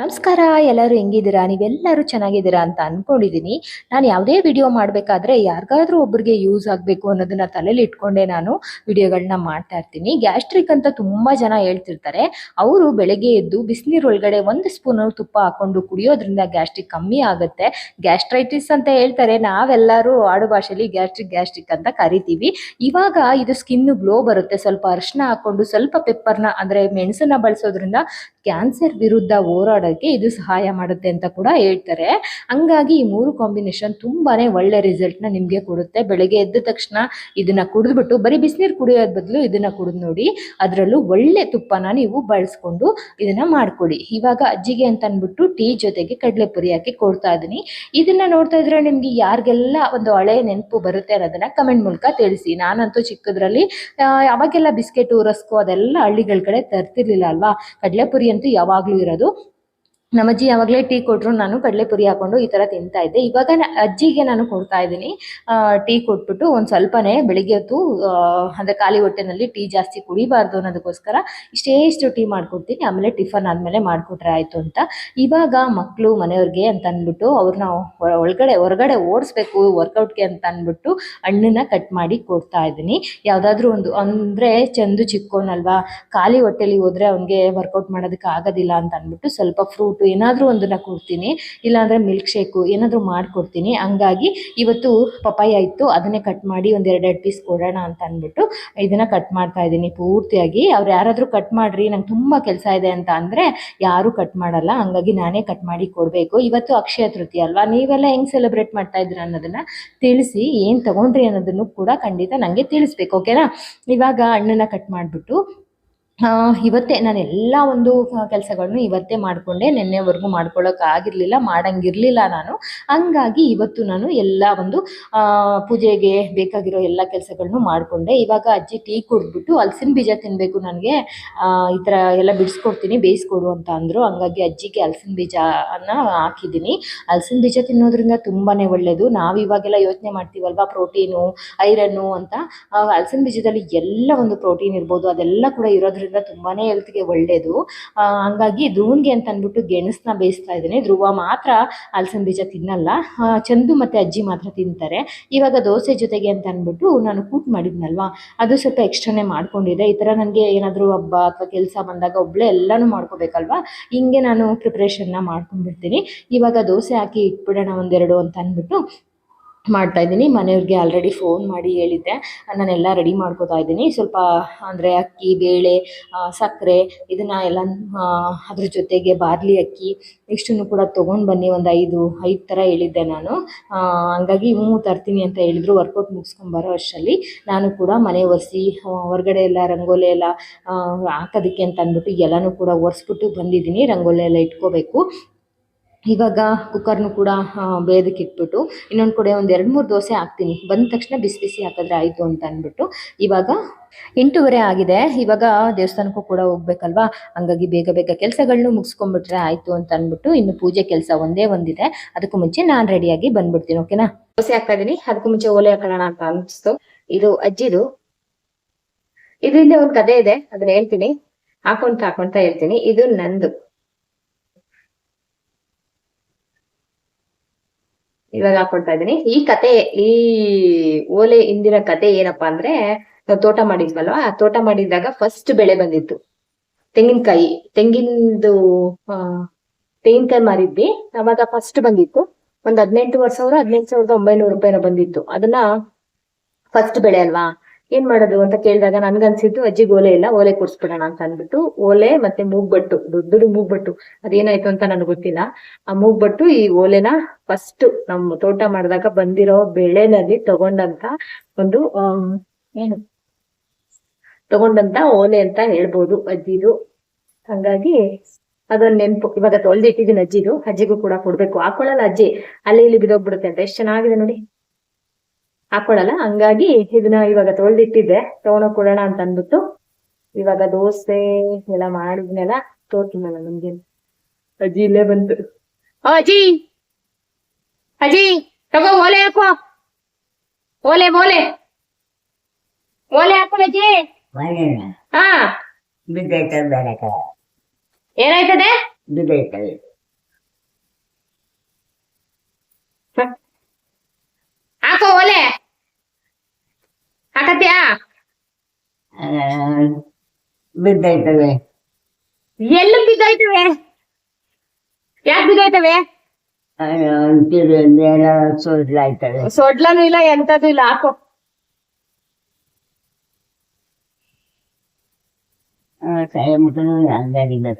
ನಮಸ್ಕಾರ, ಎಲ್ಲರೂ ಹೆಂಗಿದ್ದೀರಾ? ನೀವೆಲ್ಲರೂ ಚೆನ್ನಾಗಿದ್ದೀರಾ ಅಂತ ಅಂದ್ಕೊಂಡಿದ್ದೀನಿ ನಾನು ಯಾವುದೇ ವಿಡಿಯೋ ಮಾಡಬೇಕಾದ್ರೆ ಯಾರಿಗಾದ್ರೂ ಒಬ್ರಿಗೆ ಯೂಸ್ ಆಗಬೇಕು ಅನ್ನೋದನ್ನ ತಲೆಯಲ್ಲಿ ಇಟ್ಕೊಂಡೆ ನಾನು ವಿಡಿಯೋಗಳನ್ನ ಮಾಡ್ತಾ ಇರ್ತೀನಿ. ಗ್ಯಾಸ್ಟ್ರಿಕ್ ಅಂತ ತುಂಬ ಜನ ಹೇಳ್ತಿರ್ತಾರೆ. ಅವರು ಬೆಳಗ್ಗೆ ಎದ್ದು ಬಿಸಿನೀರು ಒಳಗಡೆ ಒಂದು ಸ್ಪೂನ್ ತುಪ್ಪ ಹಾಕೊಂಡು ಕುಡಿಯೋದ್ರಿಂದ ಗ್ಯಾಸ್ಟ್ರಿಕ್ ಕಮ್ಮಿ ಆಗುತ್ತೆ. ಗ್ಯಾಸ್ಟ್ರೈಟಿಸ್ ಅಂತ ಹೇಳ್ತಾರೆ. ನಾವೆಲ್ಲರೂ ಆಡು ಭಾಷೆಯಲ್ಲಿ ಗ್ಯಾಸ್ಟ್ರಿಕ್ ಗ್ಯಾಸ್ಟ್ರಿಕ್ ಅಂತ ಕರಿತೀವಿ. ಇವಾಗ ಇದು ಸ್ಕಿನ್ ಗ್ಲೋ ಬರುತ್ತೆ. ಸ್ವಲ್ಪ ಅರಿಶಿನ ಹಾಕೊಂಡು ಸ್ವಲ್ಪ ಪೆಪ್ಪರ್ನ ಅಂದರೆ ಮೆಣಸನ್ನ ಬಳಸೋದ್ರಿಂದ ಕ್ಯಾನ್ಸರ್ ವಿರುದ್ಧ ಹೋರಾಡೋಕ್ಕೆ ಇದು ಸಹಾಯ ಮಾಡುತ್ತೆ ಅಂತ ಕೂಡ ಹೇಳ್ತಾರೆ. ಹಂಗಾಗಿ ಈ ಮೂರು ಕಾಂಬಿನೇಷನ್ ತುಂಬಾನೇ ಒಳ್ಳೆ ರಿಸಲ್ಟ್ನ ನಿಮಗೆ ಕೊಡುತ್ತೆ. ಬೆಳಗ್ಗೆ ಎದ್ದ ತಕ್ಷಣ ಇದನ್ನ ಕುಡಿದ್ಬಿಟ್ಟು ಬರೀ ಬಿಸಿನೀರು ಕುಡಿಯೋದ್ ಬದಲು ಇದನ್ನ ಕುಡಿದು ನೋಡಿ ಅದರಲ್ಲೂ ಒಳ್ಳೆ ತುಪ್ಪನ ನೀವು ಬಳಸ್ಕೊಂಡು ಇದನ್ನ ಮಾಡ್ಕೊಡಿ ಇವಾಗ ಅಜ್ಜಿಗೆ ಅಂತ ಅಂದ್ಬಿಟ್ಟು ಟೀ ಜೊತೆಗೆ ಕಡಲೆಪುರಿ ಹಾಕಿ ಕೊಡ್ತಾ ಇದ್ದೀನಿ. ಇದನ್ನ ನೋಡ್ತಾ ಇದ್ರೆ ನಿಮ್ಗೆ ಯಾರಿಗೆಲ್ಲ ಒಂದು ಹಳೆ ನೆನಪು ಬರುತ್ತೆ ಅನ್ನೋದನ್ನ ಕಮೆಂಟ್ ಮೂಲಕ ತಿಳಿಸಿ. ನಾನಂತೂ ಚಿಕ್ಕದ್ರಲ್ಲಿ ಯಾವಾಗೆಲ್ಲ ಬಿಸ್ಕೆಟ್, ರಸ್ಕು ಅದೆಲ್ಲ ಹಳ್ಳಿಗಳ ಕಡೆ ತರ್ತಿರ್ಲಿಲ್ಲ ಅಲ್ವಾ? ಕಡಲೆಪುರಿ ಅಂತೂ ಯಾವಾಗಲೂ ಇರೋದು. ನಮ್ಮಜ್ಜಿ ಯಾವಾಗಲೇ ಟೀ ಕೊಟ್ಟರು ನಾನು ಕಡಲೆಪುರಿ ಹಾಕೊಂಡು ಈ ಥರ ತಿಂತಾ ಇದ್ದೆ. ಇವಾಗ ಅಜ್ಜಿಗೆ ನಾನು ಕೊಡ್ತಾ ಇದ್ದೀನಿ. ಟೀ ಕೊಟ್ಬಿಟ್ಟು ಒಂದು ಸ್ವಲ್ಪನೇ ಬೆಳಿಗ್ಗೆ ಹೊತ್ತು ಅಂದ್ರೆ ಖಾಲಿ ಹೊಟ್ಟೆನಲ್ಲಿ ಟೀ ಜಾಸ್ತಿ ಕುಡಿಬಾರ್ದು ಅನ್ನೋದಕ್ಕೋಸ್ಕರ ಇಷ್ಟೇ ಇಷ್ಟು ಟೀ ಮಾಡ್ಕೊಡ್ತೀನಿ. ಆಮೇಲೆ ಟಿಫನ್ ಆದಮೇಲೆ ಮಾಡಿಕೊಟ್ರೆ ಆಯಿತು ಅಂತ. ಇವಾಗ ಮಕ್ಕಳು ಮನೆಯವ್ರಿಗೆ ಅಂತ ಅಂದ್ಬಿಟ್ಟು ಅವ್ರನ್ನ ಒಳಗಡೆ, ಹೊರಗಡೆ ಓಡಿಸ್ಬೇಕು ವರ್ಕೌಟ್ಗೆ ಅಂತ ಅಂದ್ಬಿಟ್ಟು ಹಣ್ಣನ್ನ ಕಟ್ ಮಾಡಿ ಕೊಡ್ತಾ ಇದ್ದೀನಿ. ಯಾವುದಾದ್ರೂ ಒಂದು, ಅಂದರೆ ಚಂದು ಚಿಕ್ಕೋನಲ್ವಾ, ಖಾಲಿ ಹೊಟ್ಟೆಲಿ ಹೋದ್ರೆ ಅವ್ನಿಗೆ ವರ್ಕೌಟ್ ಮಾಡೋದಕ್ಕೆ ಆಗೋದಿಲ್ಲ ಅಂತ ಅಂದ್ಬಿಟ್ಟು ಸ್ವಲ್ಪ ಫ್ರೂಟು ಏನಾದರೂ ಒಂದನ್ನ ಕೊಡ್ತೀನಿ, ಇಲ್ಲಾಂದರೆ ಮಿಲ್ಕ್ ಶೇಕು ಏನಾದರೂ ಮಾಡಿಕೊಡ್ತೀನಿ. ಹಂಗಾಗಿ ಇವತ್ತು ಪಪಾಯ ಇತ್ತು, ಅದನ್ನೇ ಕಟ್ ಮಾಡಿ ಒಂದು ಎರಡೆರಡು ಪೀಸ್ ಕೊಡೋಣ ಅಂತ ಅಂದ್ಬಿಟ್ಟು ಇದನ್ನು ಕಟ್ ಮಾಡ್ತಾ ಇದ್ದೀನಿ ಪೂರ್ತಿಯಾಗಿ. ಅವ್ರು ಯಾರಾದರೂ ಕಟ್ ಮಾಡಿರಿ, ನಂಗೆ ತುಂಬ ಕೆಲಸ ಇದೆ ಅಂತ ಅಂದರೆ ಯಾರೂ ಕಟ್ ಮಾಡಲ್ಲ, ಹಂಗಾಗಿ ನಾನೇ ಕಟ್ ಮಾಡಿ ಕೊಡಬೇಕು. ಇವತ್ತು ಅಕ್ಷಯ ತೃತೀಯ ಅಲ್ವಾ? ನೀವೆಲ್ಲ ಹೆಂಗೆ ಸೆಲೆಬ್ರೇಟ್ ಮಾಡ್ತಾ ಇದ್ದೀರಾ ಅನ್ನೋದನ್ನು ತಿಳಿಸಿ, ಏನು ತಗೊಂಡ್ರಿ ಅನ್ನೋದನ್ನು ಕೂಡ ಖಂಡಿತ ನನಗೆ ತಿಳಿಸ್ಬೇಕು ಓಕೆನಾ ಇವಾಗ ಹಣ್ಣನ್ನು ಕಟ್ ಮಾಡಿಬಿಟ್ಟು ಇವತ್ತೇ ನಾನು ಎಲ್ಲ ಒಂದು ಕೆಲಸಗಳನ್ನು ಇವತ್ತೇ ಮಾಡಿಕೊಂಡೆ. ನಿನ್ನೆವರೆಗೂ ಆಗಿರಲಿಲ್ಲ, ಮಾಡಂಗಿರಲಿಲ್ಲ ನಾನು. ಹಂಗಾಗಿ ಇವತ್ತು ನಾನು ಎಲ್ಲ ಒಂದು ಪೂಜೆಗೆ ಬೇಕಾಗಿರೋ ಎಲ್ಲ ಕೆಲಸಗಳನ್ನು ಮಾಡಿಕೊಂಡೆ. ಇವಾಗ ಅಜ್ಜಿ ಟೀ ಕುಡಿದ್ಬಿಟ್ಟು ಹಲಸಿನ ಬೀಜ ತಿನ್ನಬೇಕು ನನಗೆ. ಈ ಥರ ಎಲ್ಲ ಬಿಡಿಸ್ಕೊಡ್ತೀನಿ, ಬೇಯಿಸ್ಕೊಡು ಅಂತ ಅಂದರು. ಹಂಗಾಗಿ ಅಜ್ಜಿಗೆ ಹಲಸಿನ ಬೀಜನ ಹಾಕಿದ್ದೀನಿ. ಹಲಸಿನ ಬೀಜ ತಿನ್ನೋದ್ರಿಂದ ತುಂಬಾ ಒಳ್ಳೆಯದು ನಾವು ಇವಾಗೆಲ್ಲ ಯೋಚನೆ ಮಾಡ್ತೀವಲ್ವಾ, ಪ್ರೋಟೀನು, ಐರನ್ನು ಅಂತ. ಹಲಸಿನ ಬೀಜದಲ್ಲಿ ಎಲ್ಲ ಒಂದು ಪ್ರೋಟೀನ್ ಇರ್ಬೋದು. ಅದೆಲ್ಲ ಕೂಡ ಇರೋದ್ರಿಂದ ತುಂಬಾ ಹೆಲ್ತ್ಗೆ ಒಳ್ಳೆಯದು ಹಂಗಾಗಿ ಧ್ರುವನ್ಗೆ ಅಂತ ಅಂದ್ಬಿಟ್ಟು ಗೆಣಸನ್ನ ಬೇಯಿಸ್ತಾ ಇದ್ದೀನಿ. ಧ್ರುವ ಮಾತ್ರ ಹಲಸಿನ ಬೀಜ ತಿನ್ನಲ್ಲ. ಚಂದು ಮತ್ತೆ ಅಜ್ಜಿ ಮಾತ್ರ ತಿಂತಾರೆ. ಇವಾಗ ದೋಸೆ ಜೊತೆಗೆ ಅಂತ ಅಂದ್ಬಿಟ್ಟು ನಾನು ಕೂಟ್ ಮಾಡಿದ್ನಲ್ವಾ? ಅದು ಸ್ವಲ್ಪ ಎಕ್ಸ್ಟ್ರಾನೇ ಮಾಡ್ಕೊಂಡಿದೆ ಈ ಥರ ನನಗೆ ಏನಾದರೂ ಹಬ್ಬ ಅಥವಾ ಕೆಲಸ ಬಂದಾಗ ಒಬ್ಳೆ ಎಲ್ಲನೂ ಮಾಡ್ಕೋಬೇಕಲ್ವಾ? ಹಿಂಗೆ ನಾನು ಪ್ರಿಪ್ರೇಷನ್ನ ಮಾಡ್ಕೊಂಡ್ಬಿಡ್ತೀನಿ. ಇವಾಗ ದೋಸೆ ಹಾಕಿ ಇಟ್ಬಿಡೋಣ ಒಂದೆರಡು ಅಂತ ಅಂದ್ಬಿಟ್ಟು ಮಾಡ್ತಾ ಇದ್ದೀನಿ. ಮನೆಯವ್ರಿಗೆ ಆಲ್ರೆಡಿ ಫೋನ್ ಮಾಡಿ ಹೇಳಿದ್ದೆ. ನಾನೆಲ್ಲ ರೆಡಿ ಮಾಡ್ಕೋತಾ ಇದ್ದೀನಿ. ಸ್ವಲ್ಪ, ಅಂದರೆ ಅಕ್ಕಿ, ಬೇಳೆ ಸಕ್ಕರೆ ಇದನ್ನು ಎಲ್ಲ ಅದ್ರ ಜೊತೆಗೆ ಬಾರ್ಲಿ ಅಕ್ಕಿ ಇಷ್ಟನ್ನು ಕೂಡ ತೊಗೊಂಡು ಬನ್ನಿ. ಒಂದು ಐದು ಐದು ಥರ ಹೇಳಿದ್ದೆ ನಾನು. ಹಂಗಾಗಿ ಹ್ಞೂ ತರ್ತೀನಿ ಅಂತ ಹೇಳಿದ್ರು. ವರ್ಕೌಟ್ ಮುಗಿಸ್ಕೊಂಬರೋ ಅಷ್ಟರಲ್ಲಿ ನಾನು ಕೂಡ ಮನೆ ಒರೆಸಿ ಹೊರಗಡೆ ಎಲ್ಲ ರಂಗೋಲಿ ಎಲ್ಲ ಹಾಕೋದಕ್ಕೆ ಅಂತ ಅಂದ್ಬಿಟ್ಟು ಎಲ್ಲನೂ ಕೂಡ ಒರೆಸ್ಬಿಟ್ಟು ಬಂದಿದ್ದೀನಿ. ರಂಗೋಲಿ ಎಲ್ಲ ಇಟ್ಕೋಬೇಕು. ಇವಾಗ ಕುಕ್ಕರ್ನು ಕೂಡ ಬೇಯೋದಕ್ಕೆ ಇಟ್ಬಿಟ್ಟು, ಇನ್ನೊಂದು ಕಡೆ ಒಂದು ಎರಡು ಮೂರು ದೋಸೆ ಹಾಕ್ತೀನಿ. ಬಂದ ತಕ್ಷಣ ಬಿಸಿ ಬಿಸಿ ಹಾಕಿದ್ರೆ ಆಯಿತು ಅಂತ ಅಂದ್ಬಿಟ್ಟು, ಇವಾಗ ಎಂಟೂವರೆ ಆಗಿದೆ. ಇವಾಗ ದೇವಸ್ಥಾನಕ್ಕೂ ಕೂಡ ಹೋಗ್ಬೇಕಲ್ವಾ? ಹಂಗಾಗಿ ಬೇಗ ಬೇಗ ಕೆಲಸಗಳನ್ನೂ ಮುಗಿಸ್ಕೊಂಡ್ಬಿಟ್ರೆ ಆಯಿತು ಅಂತ ಅಂದ್ಬಿಟ್ಟು, ಇನ್ನು ಪೂಜೆ ಕೆಲಸ ಒಂದೇ ಒಂದಿದೆ. ಅದಕ್ಕೂ ಮುಂಚೆ ನಾನು ರೆಡಿಯಾಗಿ ಬಂದ್ಬಿಡ್ತೀನಿ ಓಕೆನಾ ದೋಸೆ ಹಾಕ್ತಾ ಇದೀನಿ. ಅದಕ್ಕೂ ಮುಂಚೆ ಓಲೆ ಹಾಕೋಣ ಅಂತ ಅನಿಸ್ತು. ಇದು ಅಜ್ಜಿದು. ಇದರಿಂದ ಒಂದು ಕತೆ ಇದೆ. ಅದನ್ನ ಹೇಳ್ತೀನಿ. ಹಾಕೊಂತ ಹಾಕೊಂತ ಹೇಳ್ತೀನಿ. ಇದು ನಂದು. ಇವಾಗ ಹಾಕೊಳ್ತಾ ಇದ್ದೀನಿ. ಈ ಕತೆ, ಈ ಓಲೆ ಹಿಂದಿನ ಕತೆ ಏನಪ್ಪಾ ಅಂದ್ರೆ, ನಾವು ತೋಟ ಮಾಡಿದ್ವಲ್ವಾ? ತೋಟ ಮಾಡಿದಾಗ ಫಸ್ಟ್ ಬೆಳೆ ಬಂದಿತ್ತು. ತೆಂಗಿನಕಾಯಿ ತೆಂಗಿನದು ತೆಂಗಿನಕಾಯಿ ಮಾರಿದ್ವಿ. ಅವಾಗ ಫಸ್ಟ್ ಬಂದಿತ್ತು. ಒಂದ್ ಹದಿನೆಂಟು ವರ್ಷ ಹದಿನೆಂಟು ಸಾವಿರದ ಒಂಬೈನೂರು ರೂಪಾಯಿನ ಬಂದಿತ್ತು. ಅದನ್ನ ಫಸ್ಟ್ ಬೆಳೆ ಅಲ್ವಾ? ಏನ್ ಮಾಡೋದು ಅಂತ ಕೇಳಿದಾಗ ನನ್ಗನ್ಸಿದ್ದು ಅಜ್ಜಿಗೆ ಓಲೆ ಇಲ್ಲ, ಓಲೆ ಕೊಡ್ಸ್ಬಿಡೋಣ ಅಂತ ಅಂದ್ಬಿಟ್ಟು ಓಲೆ ಮತ್ತೆ ಮೂಗ್ಬಟ್ಟು, ದೊಡ್ಡದು ಮೂಗ್ಬಟ್ಟು. ಅದೇನಾಯ್ತು ಅಂತ ನನಗೆ ಗೊತ್ತಿಲ್ಲ. ಆ ಮೂಗ್ಬಟ್ಟು ಈ ಓಲೆನ ಫಸ್ಟ್ ನಮ್ಮ ತೋಟ ಮಾಡಿದಾಗ ಬಂದಿರೋ ಬೆಳೆನಲ್ಲಿ ತಗೊಂಡಂತ ಒಂದು ಏನು? ತಗೊಂಡಂತ ಓಲೆ ಅಂತ ಹೇಳ್ಬೋದು ಅಜ್ಜಿದು. ಹಂಗಾಗಿ ಅದೊಂದ್ ನೆನ್ಪು. ಇವಾಗ ತೊಳೆದಿಟ್ಟಿದ್ದೀನಿ ಅಜ್ಜಿದು. ಅಜ್ಜಿಗೂ ಕೂಡ ಕೊಡ್ಬೇಕು. ಹಾಕೊಳ್ಳಲ್ಲ ಅಜ್ಜಿ. ಅಲ್ಲಿ ಇಲ್ಲಿ ಬಿದೋಗ್ಬಿಡುತ್ತೆ ಅಂತ. ಎಷ್ಟು ಚೆನ್ನಾಗಿದೆ ನೋಡಿ. ಹಾಕೊಳ್ಳಲ್ಲ ಹಂಗಾಗಿ ಇದನ್ನ ಇವಾಗ ತೊಳ್ದಿಟ್ಟಿದ್ದೆ. ತಗೊಂಡೋಗ್ ಕೊಡೋಣ ಅಂತ ಅಂದ್ಬಿಟ್ಟು ಇವಾಗ ದೋಸೆ ಎಲ್ಲ ಮಾಡಿದ್ನೆಲ್ಲ ತೋರ್ತೀನಲ್ಲ ನಮ್ಗೆ. ಅಜ್ಜಿ ಇಲ್ಲೇ ಬಂತು. ಓ ಅಜ್ಜಿ! ಅಜ್ಜಿ ತಗೋ ಓಲೆ ಹಾಕೋ. ಓಲೆ ಓಲೆ ಓಲೆ ಹಾಕೋ ಅಜ್ಜಿ. ಹಾ. ಏನಾಯ್ತದೆ? ಬಿದ್ದೈತವೆ ಎಲ್ಲಿ ಬಿದ್ದಾಯ್ತವೆ? ಯಾಕೆ ಬಿದ್ದಾಯ್ತವೆ? ಸುರಿಲಾಯ್ತವೆ ಸೊಡ್ಲನು ಇಲ್ಲ ಎಂತದು ಇಲ್ಲ ಹಾಕೋ. ಸಾಯ ಹಂಗಾಗಿದೆ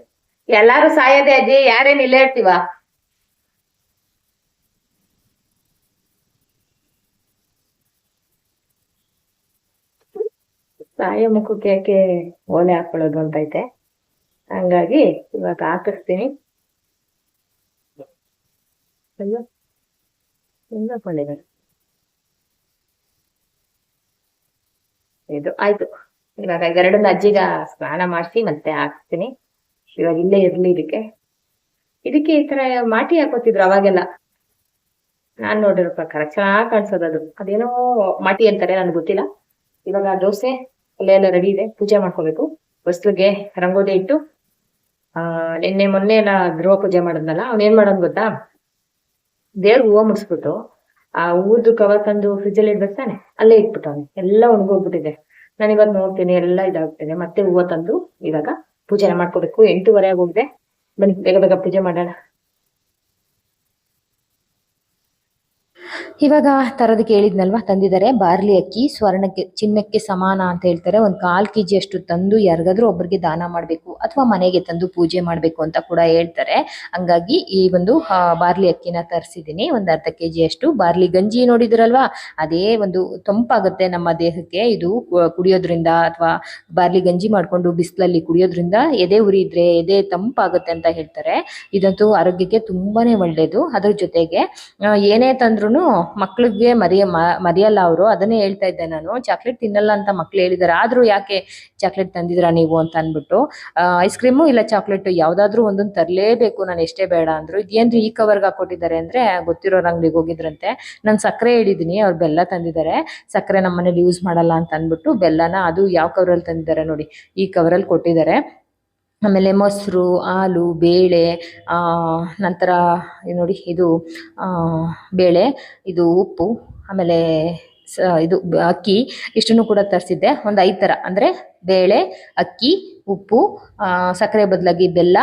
ಎಲ್ಲಾರು ಸಾಯದೆ ಅಜ್ಜಿ ಯಾರೇನ್ ಇಲ್ಲೇ ಇರ್ತೀವ? ಸಾಯ ಮುಖಕ್ಕೆ ಯಾಕೆ ಓಲೆ ಹಾಕೊಳ್ಳೋದು ಅಂತೈತೆ. ಹಂಗಾಗಿ ಇವಾಗ ಹಾಕಿಸ್ತೀನಿ. ಅಯ್ಯೋ ಇದು ಆಯ್ತು. ಇವಾಗ ಎರಡನ್ನ ಅಜ್ಜಿಗ ಸ್ನಾನ ಮಾಡಿಸಿ ಮತ್ತೆ ಹಾಕ್ತೀನಿ ಇವಾಗ ಇಲ್ಲೇ ಇರ್ಲಿ ಇದಕ್ಕೆ. ಇದಕ್ಕೆ ಈ ತರ ಮಾಟಿ ಹಾಕೋತಿದ್ರು ಅವಾಗೆಲ್ಲ. ನಾನ್ ನೋಡಿರೋ ಪ್ರಕಾರ ಚೆನ್ನಾಗ್ ಕಾಣಿಸೋದು ಅದು. ಅದೇನೋ ಮಾಟಿ ಅಂತಾರೆ, ನನ್ಗೆ ಗೊತ್ತಿಲ್ಲ. ಇವಾಗ ದೋಸೆ. ಅಲ್ಲೆಲ್ಲ ರೆಡಿ ಇದೆ, ಪೂಜೆ ಮಾಡ್ಕೋಬೇಕು. ಹೊಸ್ಲಿಗೆ ರಂಗೋಲಿ ಇಟ್ಟು, ಆ, ನಿನ್ನೆ ಮೊನ್ನೆ ಎಲ್ಲ ಗೃಹ ಪೂಜೆ ಮಾಡಿದ್ನಲ್ಲ, ಅವ್ನ್ ಏನ್ ಮಾಡೋನ್ ಗೊತ್ತಾ? ದೇವ್ರ ಹೂವು ಮುಡ್ಸ್ಬಿಟ್ಟು, ಆ ಹೂವದ್ದು ಕವರ್ ತಂದು ಫ್ರಿಜ್ ಅಲ್ಲಿ ಇಡ್ಬೇಕು ತಾನೆ, ಅಲ್ಲೇ ಇಟ್ಬಿಟ್ಟವ್ನೆ ಎಲ್ಲ ಒಣಗೋಗ್ಬಿಟ್ಟಿದೆ. ನಾನು ಇವಾಗ ನೋಡ್ತೀನಿ, ಎಲ್ಲ ಇದಾಗ್ತೇನೆ ಮತ್ತೆ ಹೂವು ತಂದು ಇವಾಗ ಪೂಜೆ ಮಾಡ್ಕೋಬೇಕು. ಎಂಟೂವರೆ ಆಗೋಗಿದೆ. ಬನ್ನಿ, ಬೇಗ ಬೇಗ ಪೂಜೆ ಮಾಡೋಣ. ಇವಾಗ ತರೋದು ಕೇಳಿದ್ನಲ್ವಾ? ತಂದಿದ್ದಾರೆ. ಬಾರ್ಲಿ ಅಕ್ಕಿ, ಸ್ವರ್ಣಕ್ಕೆ, ಚಿನ್ನಕ್ಕೆ ಸಮಾನ ಅಂತ ಹೇಳ್ತಾರೆ. ಒಂದು ಕಾಲು ಕೆ ಅಷ್ಟು ತಂದು ಯಾರಿಗಾದ್ರೂ ಒಬ್ಬರಿಗೆ ದಾನ ಮಾಡಬೇಕು ಅಥವಾ ಮನೆಗೆ ತಂದು ಪೂಜೆ ಮಾಡಬೇಕು ಅಂತ ಕೂಡ ಹೇಳ್ತಾರೆ. ಹಂಗಾಗಿ ಈ ಒಂದು ಬಾರ್ಲಿ ಅಕ್ಕಿನ ತರಿಸಿದ್ದೀನಿ. ಒಂದು ಅರ್ಧ ಕೆ ಅಷ್ಟು. ಬಾರ್ಲಿ ಗಂಜಿ ನೋಡಿದ್ರಲ್ವಾ? ಅದೇ ಒಂದು ತಂಪಾಗುತ್ತೆ ನಮ್ಮ ದೇಹಕ್ಕೆ. ಇದು ಕುಡಿಯೋದ್ರಿಂದ ಅಥವಾ ಬಾರ್ಲಿ ಗಂಜಿ ಮಾಡಿಕೊಂಡು ಬಿಸಿಲಲ್ಲಿ ಕುಡಿಯೋದ್ರಿಂದ ಎದೆ ಉರಿ ಇದ್ರೆ ಎದೆ ತಂಪಾಗುತ್ತೆ ಅಂತ ಹೇಳ್ತಾರೆ. ಇದಂತೂ ಆರೋಗ್ಯಕ್ಕೆ ತುಂಬಾನೇ ಒಳ್ಳೆಯದು ಅದ್ರ ಜೊತೆಗೆ ಏನೇ ತಂದ್ರೂ ಮಕ್ಳಿಗೆ ಮರಿಯ ಮರಿಯಲ್ಲ ಅವರು. ಅದನ್ನೇ ಹೇಳ್ತಾ ಇದ್ದೆ ನಾನು. ಚಾಕ್ಲೇಟ್ ತಿನ್ನಲ್ಲ ಅಂತ ಮಕ್ಳು ಹೇಳಿದಾರೆ. ಆದ್ರೂ ಯಾಕೆ ಚಾಕ್ಲೇಟ್ ತಂದಿದ್ರಾ ನೀವು ಅಂತ ಅಂದ್ಬಿಟ್ಟು ಐಸ್ ಕ್ರೀಮು ಇಲ್ಲ ಚಾಕ್ಲೇಟ್ ಯಾವ್ದಾದ್ರು ಒಂದೊಂದು ತರಲೇಬೇಕು. ನಾನು ಎಷ್ಟೇ ಬೇಡ ಅಂದ್ರು. ಇದೇನ್ರಿ ಈ ಕವರ್ಗೆ ಹಾಕೊಟ್ಟಿದ್ದಾರೆ ಅಂದ್ರೆ ಗೊತ್ತಿರೋ ಅಂಗಡಿಗೆ ಹೋಗಿದ್ರಂತೆ. ನಾನು ಸಕ್ಕರೆ ಹೇಳಿದೀನಿ. ಅವ್ರು ಬೆಲ್ಲ ತಂದಿದ್ದಾರೆ. ಸಕ್ಕರೆ ನಮ್ಮ ಮನೇಲಿ ಯೂಸ್ ಮಾಡಲ್ಲ ಅಂತ ಅಂದ್ಬಿಟ್ಟು ಬೆಲ್ಲನ ಅದು ಯಾವ ಕವರಲ್ಲಿ ತಂದಿದ್ದಾರೆ ನೋಡಿ. ಈ ಕವರಲ್ಲಿ ಕೊಟ್ಟಿದ್ದಾರೆ. ಆಮೇಲೆ ಮೊಸರು, ಹಾಲು, ಬೇಳೆ ನಂತರ ನೋಡಿ, ಇದು ಬೇಳೆ, ಇದು ಉಪ್ಪು, ಆಮೇಲೆ ಸ, ಇದು ಅಕ್ಕಿ, ಇಷ್ಟನ್ನು ಕೂಡ ತರಿಸಿದ್ದೆ. ಒಂದು ಐದು ಥರ ಅಂದರೆ ಬೇಳೆ, ಅಕ್ಕಿ, ಉಪ್ಪು ಸಕ್ಕರೆ ಬದಲಾಗಿ ಬೆಲ್ಲ,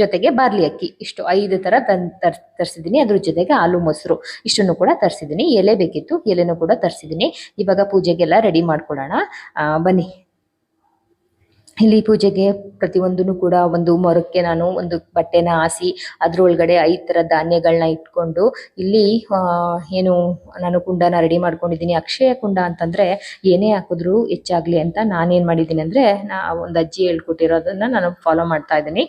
ಜೊತೆಗೆ ಬಾರ್ಲಿ ಅಕ್ಕಿ. ಇಷ್ಟು ಐದು ಥರ ತನ್, ತರ್, ತರಿಸಿದ್ದೀನಿ. ಅದ್ರ ಜೊತೆಗೆ ಹಾಲು, ಮೊಸರು, ಇಷ್ಟನ್ನು ಕೂಡ ತರಿಸಿದ್ದೀನಿ. ಎಲೆ ಬೇಕಿತ್ತು, ಎಲೆನೂ ಕೂಡ ತರಿಸಿದ್ದೀನಿ. ಇವಾಗ ಪೂಜೆಗೆಲ್ಲ ರೆಡಿ ಮಾಡ್ಕೊಳ್ಳೋಣ ಬನ್ನಿ. ಇಲ್ಲಿ ಪೂಜೆಗೆ ಪ್ರತಿಯೊಂದನ್ನು ಕೂಡ ಒಂದು ಮೊರಕ್ಕೆ ನಾನು ಒಂದು ಬಟ್ಟೆನ ಹಾಸಿ ಅದ್ರೊಳಗಡೆ ಐದು ತರ ಧಾನ್ಯಗಳನ್ನ ಇಟ್ಕೊಂಡು ಇಲ್ಲಿ ಏನು ನಾನು ಕುಂಡನ ರೆಡಿ ಮಾಡ್ಕೊಂಡಿದ್ದೀನಿ. ಅಕ್ಷಯ ಕುಂಡ ಅಂತಂದ್ರೆ ಏನೇ ಹಾಕಿದ್ರು ಹೆಚ್ಚಾಗ್ಲಿ ಅಂತ ನಾನೇನ್ ಮಾಡಿದ್ದೀನಿ ಅಂದ್ರೆ ನಾ ಒಂದು ಅಜ್ಜಿ ಹೇಳ್ಕೊಟ್ಟಿರೋದನ್ನ ನಾನು ಫಾಲೋ ಮಾಡ್ತಾ ಇದ್ದೀನಿ.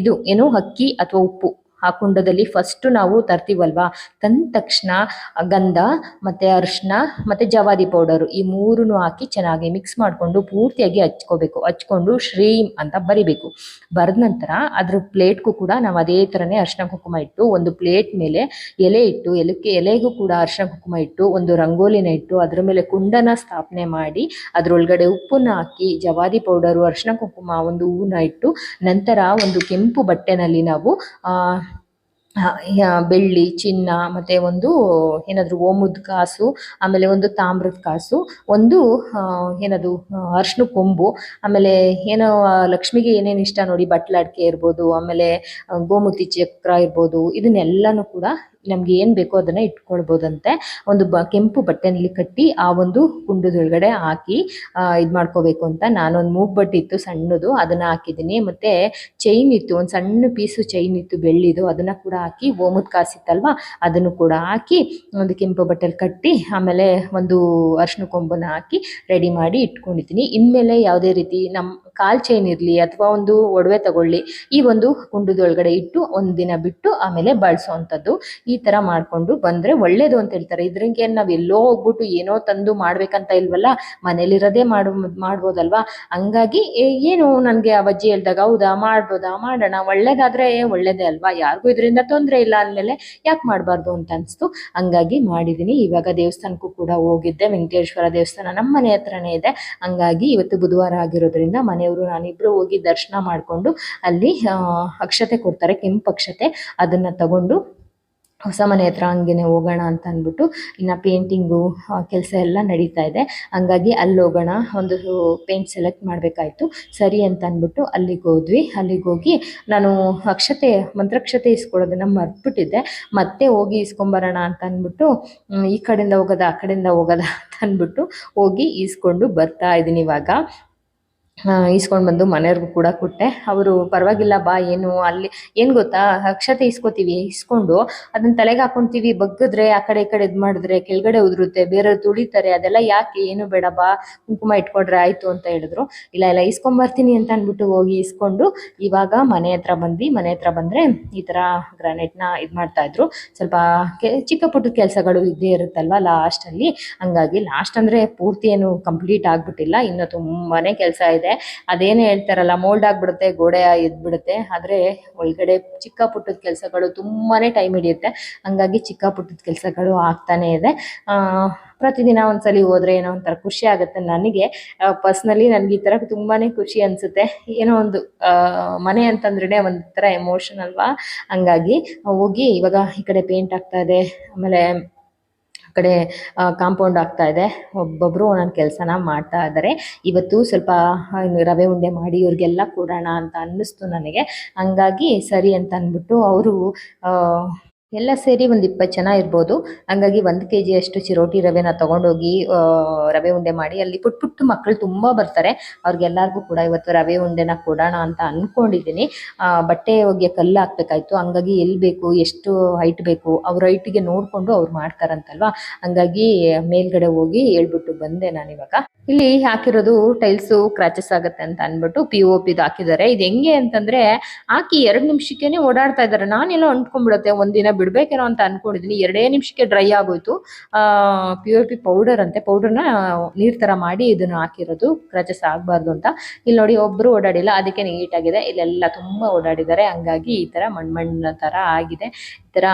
ಇದು ಏನು ಅಕ್ಕಿ ಅಥವಾ ಉಪ್ಪು? ಆ ಕುಂಡದಲ್ಲಿ ಫಸ್ಟ್ ನಾವು ತರ್ತೀವಲ್ವಾ? ತಂದ ತಕ್ಷಣ ಗಂಧ ಮತ್ತೆ ಅರಿಶಿನ ಮತ್ತೆ ಜವಾದಿ ಪೌಡರು ಈ ಮೂರನ್ನು ಹಾಕಿ ಚೆನ್ನಾಗಿ ಮಿಕ್ಸ್ ಮಾಡಿಕೊಂಡು ಪೂರ್ತಿಯಾಗಿ ಹಚ್ಕೋಬೇಕು. ಹಚ್ಕೊಂಡು ಶ್ರೀಮ್ ಅಂತ ಬರಿಬೇಕು. ಬರೆದ ನಂತರ ಅದ್ರ ಪ್ಲೇಟ್ಗೂ ಕೂಡ ನಾವು ಅದೇ ಥರನೇ ಅರಿಶಿನ ಕುಂಕುಮ ಇಟ್ಟು ಒಂದು ಪ್ಲೇಟ್ ಮೇಲೆ ಎಲೆ ಇಟ್ಟು, ಎಲೆಕ್ಕೆ ಎಲೆಗೂ ಕೂಡ ಅರಿಶಿನ ಕುಂಕುಮ ಇಟ್ಟು, ಒಂದು ರಂಗೋಲಿನ ಇಟ್ಟು ಅದ್ರ ಮೇಲೆ ಕುಂಡನ ಸ್ಥಾಪನೆ ಮಾಡಿ ಅದರೊಳಗಡೆ ಉಪ್ಪನ್ನ ಹಾಕಿ ಜವಾದಿ ಪೌಡರು ಅರಿಶಿನ ಕುಂಕುಮ, ಒಂದು ಹೂವನ್ನ ಇಟ್ಟು ನಂತರ ಒಂದು ಕೆಂಪು ಬಟ್ಟೆನಲ್ಲಿ ನಾವು ಬೆಳ್ಳಿ, ಚಿನ್ನ, ಮತ್ತೆ ಒಂದು ಏನಾದ್ರು ಓಮದ ಕಾಸು, ಆಮೇಲೆ ಒಂದು ತಾಮ್ರದ ಕಾಸು, ಒಂದು ಏನದು ಅರ್ಶಿನ ಕೊಂಬು, ಆಮೇಲೆ ಏನೋ ಲಕ್ಷ್ಮಿಗೆ ಏನೇನು ಇಷ್ಟ ನೋಡಿ ಬಟ್ಲಾಟಿಕೆ ಇರ್ಬೋದು, ಆಮೇಲೆ, ಗೋಮೂತಿ ಚಕ್ರ ಇರ್ಬೋದು, ಇದನ್ನೆಲ್ಲನೂ ಕೂಡ ನಮ್ಗೆ ಏನ್ ಬೇಕೋ ಅದನ್ನ ಇಟ್ಕೊಳ್ಬೋದಂತೆ. ಒಂದು ಕೆಂಪು ಬಟ್ಟೆನಲ್ಲಿ ಕಟ್ಟಿ ಆ ಒಂದು ಕುಂಡದೊಳಗಡೆ ಹಾಕಿ ಇದು ಮಾಡ್ಕೋಬೇಕು ಅಂತ ನಾನೊಂದು ಮೂಗ್ಬಟ್ಟು ಇತ್ತು ಸಣ್ಣದು, ಅದನ್ನ ಹಾಕಿದ್ದೀನಿ. ಮತ್ತೆ ಚೈನ್ ಇತ್ತು, ಒಂದು ಸಣ್ಣ ಪೀಸು ಚೈನ್ ಇತ್ತು, ಬೆಳ್ಳಿದು, ಅದನ್ನ ಕೂಡ ಹಾಕಿ ಓಮದ ಕಾಸಿತ್ತಲ್ವಾ? ಅದನ್ನು ಕೂಡ ಹಾಕಿ, ಒಂದು ಕೆಂಪು ಬಟ್ಟೆಲಿ ಕಟ್ಟಿ, ಆಮೇಲೆ ಒಂದು ಅರ್ಶನ ಕೊಂಬನ ಹಾಕಿ ರೆಡಿ ಮಾಡಿ ಇಟ್ಕೊಂಡಿದ್ದೀನಿ. ಇನ್ಮೇಲೆ ಯಾವುದೇ ರೀತಿ ನಮ್ಮ ಕಾಲ್ ಚೈನ್ ಇರಲಿ ಅಥವಾ ಒಂದು ಒಡವೆ ತಗೊಳ್ಳಿ, ಈ ಒಂದು ಕುಂಡದೊಳಗಡೆ ಇಟ್ಟು ಒಂದಿನ ದಿನ ಬಿಟ್ಟು ಆಮೇಲೆ ಬಳಸೋವಂಥದ್ದು ಈ ತರ ಮಾಡ್ಕೊಂಡು ಬಂದ್ರೆ ಒಳ್ಳೇದು ಅಂತ ಹೇಳ್ತಾರೆ. ಇದ್ರಿಂದ ನಾವ್ ಎಲ್ಲೋ ಹೋಗ್ಬಿಟ್ಟು ಏನೋ ತಂದು ಮಾಡ್ಬೇಕಂತ ಇಲ್ವಲ್ಲ, ಮನೇಲಿರೋದೇ ಮಾಡು, ಮಾಡ್ಬೋದಲ್ವಾ? ಹಂಗಾಗಿ ಏನು ನನ್ಗೆ ಅಜ್ಜಿ ಹೇಳ್ದಾಗ, ಹೌದಾ, ಮಾಡ್ಬೋದಾ, ಮಾಡೋಣ, ಒಳ್ಳೇದಾದ್ರೆ ಒಳ್ಳೇದೇ ಅಲ್ವಾ? ಯಾರಿಗೂ ಇದರಿಂದ ತೊಂದರೆ ಇಲ್ಲ ಅಂದಮೇಲೆ ಯಾಕೆ ಮಾಡಬಾರ್ದು ಅಂತ ಅನ್ಸ್ತು. ಹಂಗಾಗಿ ಮಾಡಿದ್ದೀನಿ ಇವಾಗ ದೇವಸ್ಥಾನಕ್ಕೂ ಕೂಡ ಹೋಗಿದ್ದೆ. ವೆಂಕಟೇಶ್ವರ ದೇವಸ್ಥಾನ ನಮ್ಮ ಮನೆ ಹತ್ರನೇ ಇದೆ. ಹಂಗಾಗಿ ಇವತ್ತು ಬುಧವಾರ ಆಗಿರೋದ್ರಿಂದ ಮನೆಯವರು, ನಾನಿಬ್ರು ಹೋಗಿ ದರ್ಶನ ಮಾಡಿಕೊಂಡು ಅಲ್ಲಿ ಅಕ್ಷತೆ ಕೊಡ್ತಾರೆ, ಕೆಂಪು ಅಕ್ಷತೆ. ಅದನ್ನು ತಗೊಂಡು ಹೊಸ ಮನೆ ಹತ್ರ ಹಂಗೇನೆ ಹೋಗೋಣ ಅಂತ ಅಂದ್ಬಿಟ್ಟು ಇನ್ನು ಪೇಂಟಿಂಗು ಕೆಲಸ ಎಲ್ಲ ನಡೀತಾ ಇದೆ. ಹಂಗಾಗಿ ಅಲ್ಲಿ ಹೋಗೋಣ. ಒಂದು ಪೇಂಟ್ ಸೆಲೆಕ್ಟ್ ಮಾಡಬೇಕಾಯ್ತು. ಸರಿ ಅಂತ ಅಂದ್ಬಿಟ್ಟು ಅಲ್ಲಿಗೆ ಹೋದ್ವಿ. ಅಲ್ಲಿಗೆ ಹೋಗಿ ನಾನು ಅಕ್ಷತೆ, ಮಂತ್ರಕ್ಷತೆ ಇಸ್ಕೊಳ್ಳೋದನ್ನು ಮರ್ತ್ಬಿಟ್ಟಿದ್ದೆ. ಮತ್ತೆ ಹೋಗಿ ಇಸ್ಕೊಂಬರೋಣ ಅಂತ ಅಂದ್ಬಿಟ್ಟು ಈ ಕಡೆಯಿಂದ ಹೋಗೋದ, ಆ ಕಡೆಯಿಂದ ಹೋಗೋದ ಅಂತ ಅಂದ್ಬಿಟ್ಟು ಹೋಗಿ ಈಸ್ಕೊಂಡು ಬರ್ತಾ ಇದ್ದೀನಿ ಇವಾಗ. ಈಸ್ಕೊಂಡು ಬಂದು ಮನೆಯವ್ರಿಗೂ ಕೂಡ ಕೊಟ್ಟೆ. ಅವರು, ಪರವಾಗಿಲ್ಲ ಬಾ, ಏನು, ಅಲ್ಲಿ, ಏನು ಗೊತ್ತಾ? ಅಕ್ಷತೆ ಇಸ್ಕೊತೀವಿ ಇಸ್ಕೊಂಡು ಅದನ್ನ ತಲೆಗೆ ಹಾಕೊಂತೀವಿ, ಬಗ್ಗಿದ್ರೆ, ಆ ಕಡೆ ಈ ಕಡೆ ಇದು ಮಾಡಿದ್ರೆ, ಕೆಳಗಡೆ ಉದುರುತ್ತೆ, ಬೇರೆಯವ್ರು ತುಳಿತಾರೆ, ಅದೆಲ್ಲ ಯಾಕೆ, ಏನು ಬೇಡ ಬಾ, ಕುಂಕುಮ ಇಟ್ಕೊಂಡ್ರೆ ಆಯ್ತು ಅಂತ ಹೇಳಿದ್ರು. ಇಲ್ಲ ಇಲ್ಲ ಇಸ್ಕೊಂಬರ್ತೀನಿ ಅಂತ ಅಂದ್ಬಿಟ್ಟು ಹೋಗಿ ಇಸ್ಕೊಂಡು ಇವಾಗ ಮನೆ ಹತ್ರ ಬಂದ್ವಿ. ಮನೆ ಹತ್ರ ಬಂದ್ರೆ ಈ ತರ ಗ್ರಾನೈಟ್ನ ಇದು ಮಾಡ್ತಾ ಇದ್ರು. ಸ್ವಲ್ಪ ಕೆ, ಚಿಕ್ಕ ಪುಟ್ಟ ಕೆಲಸಗಳು ಇದ್ದೇ ಇರುತ್ತಲ್ವಾ ಲಾಸ್ಟ್ ಅಲ್ಲಿ. ಹಂಗಾಗಿ ಲಾಸ್ಟ್ ಅಂದ್ರೆ ಪೂರ್ತಿ ಏನು ಕಂಪ್ಲೀಟ್ ಆಗಿಬಿಟ್ಟಿಲ್ಲ. ಇನ್ನು ತುಂಬಾನೇ ಕೆಲಸ ಇದೆ. ಅದೇನೇ ಹೇಳ್ತಾರಲ್ಲ ಮೋಲ್ಡ್ ಆಗ್ಬಿಡುತ್ತೆ, ಗೋಡೆ ಎದ್ಬಿಡುತ್ತೆ ಆದ್ರೆ ಒಳಗಡೆ ಚಿಕ್ಕ ಪುಟ್ಟದ ಕೆಲಸಗಳು ತುಂಬಾನೇ ಟೈಮ್ ಹಿಡಿಯುತ್ತೆ. ಹಂಗಾಗಿ ಚಿಕ್ಕ ಪುಟ್ಟದ ಕೆಲಸಗಳು ಆಗ್ತಾನೆ ಇದೆ. ಪ್ರತಿದಿನ ಒಂದ್ಸಲಿ ಹೋದ್ರೆ ಏನೋ ಒಂಥರ ಖುಷಿ ಆಗುತ್ತೆ ನನಗೆ. ಪರ್ಸ್ನಲಿ ನನಗೆ ಈ ಥರ ತುಂಬಾನೇ ಖುಷಿ ಅನ್ಸುತ್ತೆ. ಏನೋ ಒಂದು ಮನೆ ಅಂತಂದ್ರೆ ಒಂಥರ ಎಮೋಷನ್ ಅಲ್ವಾ? ಹಂಗಾಗಿ ಹೋಗಿ ಇವಾಗ ಈ ಕಡೆ ಪೇಂಟ್ ಆಗ್ತಾ ಇದೆ. ಆಮೇಲೆ ಕಡೆ ಕಾಂಪೌಂಡ್ ಆಗ್ತಾ ಇದೆ. ಒಬ್ಬೊಬ್ಬರು ಒಂದೊಂದು ಕೆಲಸನ ಮಾಡ್ತಾ ಇದ್ದಾರೆ ಇವತ್ತು ಸ್ವಲ್ಪ ರವೆ ಉಂಡೆ ಮಾಡಿ ಇವ್ರಿಗೆಲ್ಲ ಕೊಡೋಣ ಅಂತ ಅನ್ನಿಸ್ತು ನನಗೆ. ಹಂಗಾಗಿ ಸರಿ ಅಂತ ಅಂದ್ಬಿಟ್ಟು ಅವರು ಎಲ್ಲ ಸೇರಿ ಒಂದು ಇಪ್ಪತ್ತು ಜನ ಇರ್ಬೋದು. ಹಂಗಾಗಿ ಒಂದು ಕೆ ಜಿಯಷ್ಟು ಚಿರೋಟಿ ರವೆನ ತೊಗೊಂಡೋಗಿ ರವೆ ಉಂಡೆ ಮಾಡಿ ಅಲ್ಲಿ ಪುಟ್ ಪುಟ್ಟ ಮಕ್ಕಳು ತುಂಬ ಬರ್ತಾರೆ. ಅವ್ರಿಗೆಲ್ಲರಿಗೂ ಕೂಡ ಇವತ್ತು ರವೆ ಉಂಡೆನ ಕೊಡೋಣ ಅಂತ ಅಂದ್ಕೊಂಡಿದ್ದೀನಿ ಬಟ್ಟೆ ಹೋಗಿ ಕಲ್ಲು ಹಾಕ್ಬೇಕಾಯ್ತು. ಹಂಗಾಗಿ ಎಲ್ಲಿ ಬೇಕು, ಎಷ್ಟು ಹೈಟ್ ಬೇಕು, ಅವ್ರ ಹೈಟಿಗೆ ನೋಡಿಕೊಂಡು ಅವ್ರು ಮಾಡ್ತಾರಂತಲ್ವಾ? ಹಂಗಾಗಿ ಮೇಲ್ಗಡೆ ಹೋಗಿ ಹೇಳ್ಬಿಟ್ಟು ಬಂದೆ ನಾನಿವಾಗ. ಇಲ್ಲಿ ಹಾಕಿರೋದು ಟೈಲ್ಸು ಕ್ರಾಚಸ್ ಆಗುತ್ತೆ ಅಂತ ಅಂದ್ಬಿಟ್ಟು ಪಿ ಒ ಪಿದು ಹಾಕಿದ್ದಾರೆ. ಇದು ಹೆಂಗೆ ಅಂತಂದ್ರೆ, ಹಾಕಿ ಎರಡು ನಿಮಿಷಕ್ಕೇನೆ ಓಡಾಡ್ತಾ ಇದ್ದಾರೆ. ನಾನೆಲ್ಲ ಅಂಟ್ಕೊಂಡ್ಬಿಡುತ್ತೆ ಒಂದಿನ ಬಿಡ್ಬೇಕೇನೋ ಅಂತ ಅನ್ಕೊಂಡಿದ್ದೀನಿ ಎರಡೇ ನಿಮಿಷಕ್ಕೆ ಡ್ರೈ ಆಗೋಯ್ತು. ಪಿ ಒ ಪಿ ಪೌಡರ್ ಅಂತೆ. ಪೌಡರ್ನ ನೀರ್ ತರ ಮಾಡಿ ಇದನ್ನ ಹಾಕಿರೋದು. ಕ್ರಚಸ್ ಆಗಬಾರ್ದು ಅಂತ. ಇಲ್ಲಿ ನೋಡಿ ಒಬ್ರು ಓಡಾಡಿಲ್ಲ. ಅದಕ್ಕೆ ನೀಟಾಗಿದೆ ಇಲ್ಲೆಲ್ಲ ತುಂಬಾ ಓಡಾಡಿದ್ದಾರೆ. ಹಂಗಾಗಿ ಈ ತರ ಮಣ್ಮಣ್ಣ ತರ ಆಗಿದೆ. ಈ ತರ